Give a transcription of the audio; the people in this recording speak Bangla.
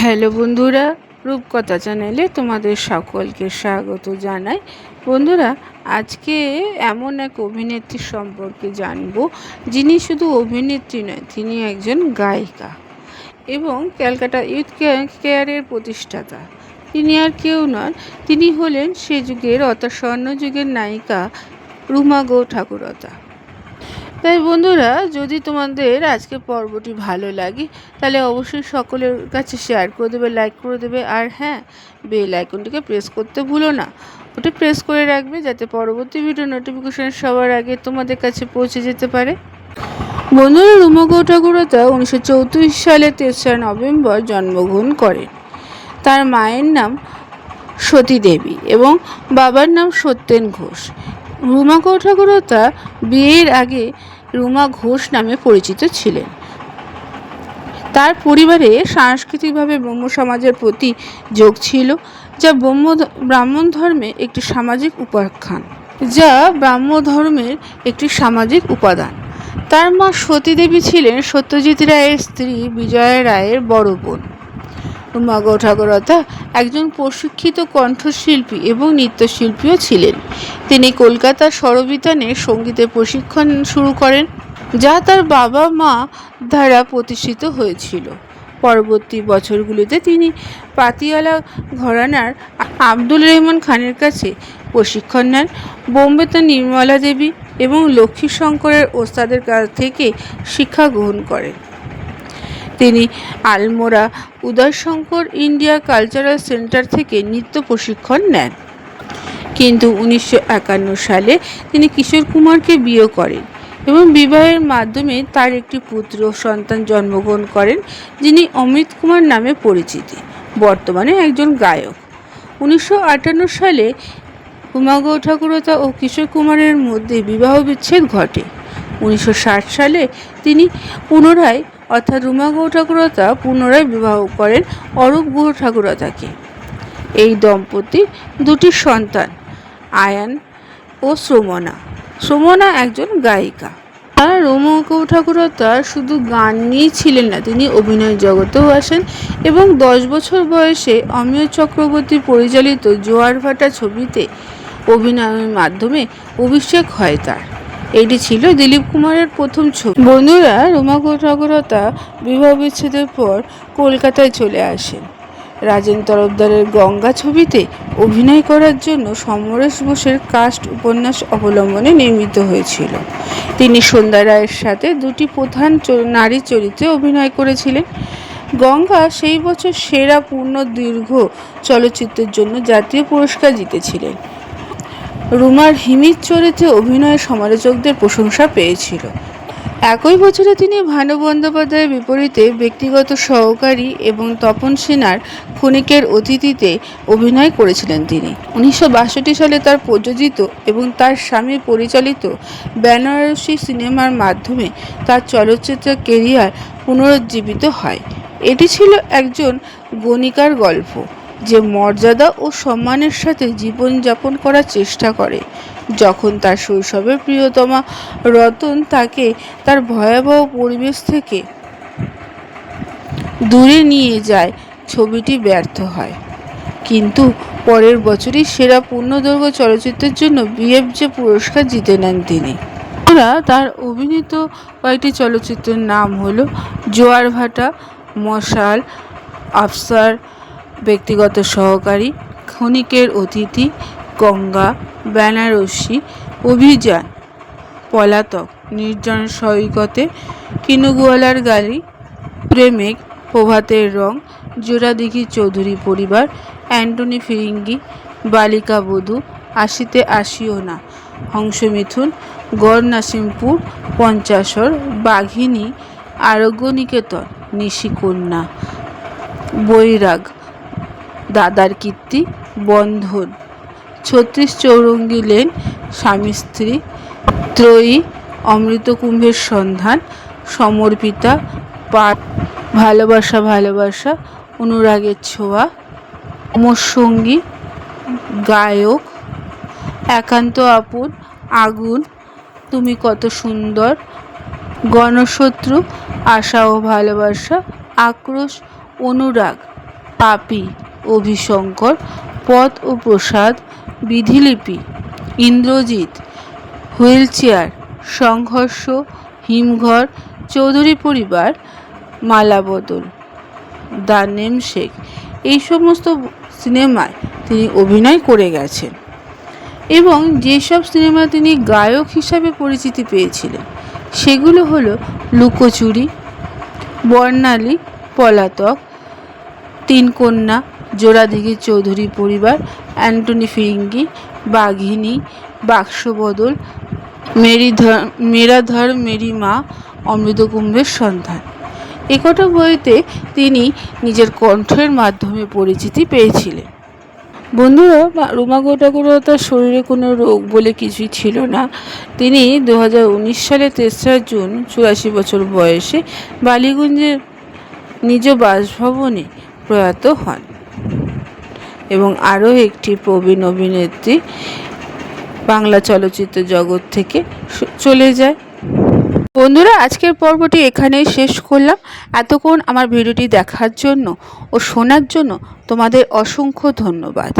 হ্যালো বন্ধুরা, রূপকথা চ্যানেলে তোমাদের সকলকে স্বাগত জানাই। বন্ধুরা, আজকে এমন এক অভিনেত্রী সম্পর্কে জানব, যিনি শুধু অভিনেত্রী নয়, তিনি একজন গায়িকা এবং ক্যালকাটা ইউথ কেয়ারের প্রতিষ্ঠাতা। তিনি আর কেউ নন, তিনি হলেন সে যুগের, অর্থাৎ স্বর্ণযুগের নায়িকা রুমা গো ঠাকুরতা তাই বন্ধুরা, যদি তোমাদের আজকে পর্বটি ভালো লাগে, তাহলে অবশ্যই সকলের কাছে শেয়ার করে দেবে লাইক করে দেবে, আর হ্যাঁ বেল আইকনটিকে প্রেস করতে ভুলো না। ওটা প্রেস করে রাখবে যাতে পরবর্তী ভিডিও নোটিফিকেশান সবার আগে তোমাদের কাছে পৌঁছে যেতে পারে। বন্ধুরা রুমা ঠাকুরতা উনিশশো চৌত্রিশ সালে তেসরা নভেম্বর জন্মগ্রহণ করেন তার মায়ের নাম সতী দেবী এবং বাবার নাম সত্যেন ঘোষ। রুমা ঠাকুরতা বিয়ের আগে রুমা ঘোষ নামে পরিচিত ছিলেন। তার পরিবারে সাংস্কৃতিকভাবে ব্রহ্ম সমাজের প্রতি যোগ ছিল, যা ব্রহ্ম ব্রাহ্মণ ধর্মে একটি সামাজিক উপাখ্যান, যা ব্রাহ্ম ধর্মের একটি সামাজিক উপাদান। তার মা সতীদেবী ছিলেন সত্যজিৎ রায়ের স্ত্রী বিজয়া রায়ের বড় বোন। উমা ঠাকুরতা একজন প্রশিক্ষিত কণ্ঠশিল্পী এবং নৃত্যশিল্পীও ছিলেন। তিনি কলকাতার সরবিতানে সঙ্গীতের প্রশিক্ষণ শুরু করেন, যা তার বাবা মা দ্বারা প্রতিষ্ঠিত হয়েছিল। পরবর্তী বছরগুলিতে তিনি পাতিয়ালা ঘরানার আব্দুল রহমান খানের কাছে প্রশিক্ষণ নেন, বোম্বেতে নির্মলা দেবী এবং লক্ষ্মী শঙ্করের ওস্তাদের কাছ থেকে শিক্ষা গ্রহণ করেন। তিনি Almora Udayshankar India cultural centre থেকে নৃত্য প্রশিক্ষণ নেন। কিন্তু উনিশশো একান্ন সালে তিনি কিশোর কুমারকে বিয়ে করেন এবং বিবাহের মাধ্যমে তার একটি পুত্র সন্তান জন্মগ্রহণ করেন, যিনি অমিত কুমার নামে পরিচিতি, বর্তমানে একজন গায়ক। উনিশশো আটান্ন সালে উমাগো ঠাকুরতা ও কিশোর কুমারের মধ্যে বিবাহ বিচ্ছেদ ঘটে। উনিশশো ষাট সালে তিনি পুনরায় অর্থাৎ রুমা গৌ ঠাকুরতা পুনরায় বিবাহ করেন অরূপ গুহ ঠাকুরতাকে। এই দম্পতি দুটি সন্তান, আয়ান ও শ্রমণা শ্রমণা একজন গায়িকা। আর রোমকৌ ঠাকুরতা শুধু গান নিয়েই ছিলেন না, তিনি অভিনয় জগতেও আসেন এবং দশ বছর বয়সে অমিয় চক্রবর্তী পরিচালিত জোয়ার ভাটা ছবিতে অভিনয়ের মাধ্যমে অভিষেক হয় তার। এটি ছিল দিলীপ কুমারের প্রথম ছবি। বন্ধুরা রুমা ঠাকুরতা বিবাহ বিচ্ছেদের পর কলকাতায় চলে আসেন। রাজেন তরফদারের গঙ্গা ছবিতে অভিনয় করার জন্য সমরেশ বোসের কাস্ট উপন্যাস অবলম্বনে নির্মিত হয়েছিল। তিনি সন্ধ্যা রায়ের সাথে দুটি প্রধান নারী চরিত্রে অভিনয় করেছিলেন। গঙ্গা সেই বছর সেরা পূর্ণ দীর্ঘ চলচ্চিত্রের জন্য জাতীয় পুরস্কার জিতেছিলেন। রুমার হিমির চরিত্রে অভিনয়ে সমালোচকদের প্রশংসা পেয়েছিল। একই বছরে তিনি ভানু বন্দ্যোপাধ্যায়ের বিপরীতে ব্যক্তিগত সহকারী এবং তপন সেনার ক্ষণিকের অতিথিতে অভিনয় করেছিলেন তিনি। উনিশশো বাষট্টি সালে তার প্রযোজিত এবং তার স্বামী পরিচালিত বেনারসি সিনেমার মাধ্যমে তার চলচ্চিত্র কেরিয়ার পুনরুজ্জীবিত হয়। এটি ছিল একজন গণিকার গল্প। যে মর্যাদা ও সম্মানের সাথে জীবনযাপন করার চেষ্টা করে। যখন তার শৈশবের প্রিয়তমা রতন তাকে তার ভয়াবহ পরিবেশ থেকে দূরে নিয়ে যায়, ছবিটি ব্যর্থ হয়। কিন্তু পরের বছরই সেরা পূর্ণদৈর্ঘ্য চলচ্চিত্রের জন্য বিএফজে পুরস্কার জিতে নেন তিনি। তার অভিনীত কয়েকটি চলচ্চিত্রের নাম হল জোয়ার ভাটা, মশাল, আফসার ব্যক্তিগত সহকারী, ক্ষণিকের অতিথি, গঙ্গা, বেনারসি, অভিযান, পলাতক, নির্জন সৈকতে, কিনুগুয়ালার গালি, প্রেমিক, প্রভাতের রং, জোড়াদিঘি চৌধুরী পরিবার, অ্যান্টনি ফিরিঙ্গি, বালিকা বধূ, আসিতে আসিও না। হংসমিথুন গড় নাসিমপুর পঞ্চাশর, বাঘিনী আরোগ্য নিকেতন নিশিকন্যা, বৈরাগ। দাদার কীর্তি, বন্ধন। ছত্রিশ চৌরঙ্গি লেন, স্বামী স্ত্রী, ত্রয়ী, অমৃত কুম্ভের সন্ধান, সমর্পিতা পাঠ ভালোবাসা ভালোবাসা, অনুরাগের ছোঁয়া অমর সঙ্গী গায়ক, একান্ত আপন, আগুন, তুমি কত সুন্দর, গণশত্রু, আশা ও ভালোবাসা, আক্রোশ, অনুরাগ, পাপি। অভিশঙ্কর পথ ও প্রসাদ, বিধিলিপি, ইন্দ্রজিৎ হুইল চেয়ার সংঘর্ষ, হিমঘর, চৌধুরী পরিবার, মালাবদল, দ্য নেম শেখ। এই সমস্ত সিনেমায় তিনি অভিনয় করে গেছেন এবং যেসব সিনেমা তিনি গায়ক হিসাবে পরিচিতি পেয়েছিলেন, সেগুলো হলো লুকোচুরি, বর্ণালী, পলাতক তিন কন্যা জোড়াদিঘি চৌধুরী পরিবার, অ্যান্টনি ফিরিঙ্গি, বাঘিনী, বাক্সবদল, মেরিধর, মেরাধর মেরি মা, অমৃতকুম্ভের সন্ধান একটা বইতে তিনি নিজের কণ্ঠের মাধ্যমে পরিচিতি পেয়েছিলেন। বন্ধুরা রুমা গোটাগুড়ো তার শরীরে কোনো রোগ বলে কিছুই ছিল না। তিনি দু হাজার উনিশ সালে তেসরা জুন, চুরাশি বছর বয়সে বালিগঞ্জের নিজ বাসভবনে প্রয়াত হন। এবং আরও একটি প্রবীণ অভিনেত্রী বাংলা চলচ্চিত্র জগৎ থেকে চলে যায়। বন্ধুরা, আজকের পর্বটি এখানেই শেষ করলাম। এতক্ষণ আমার ভিডিওটি দেখার জন্য ও শোনার জন্য তোমাদের অসংখ্য ধন্যবাদ।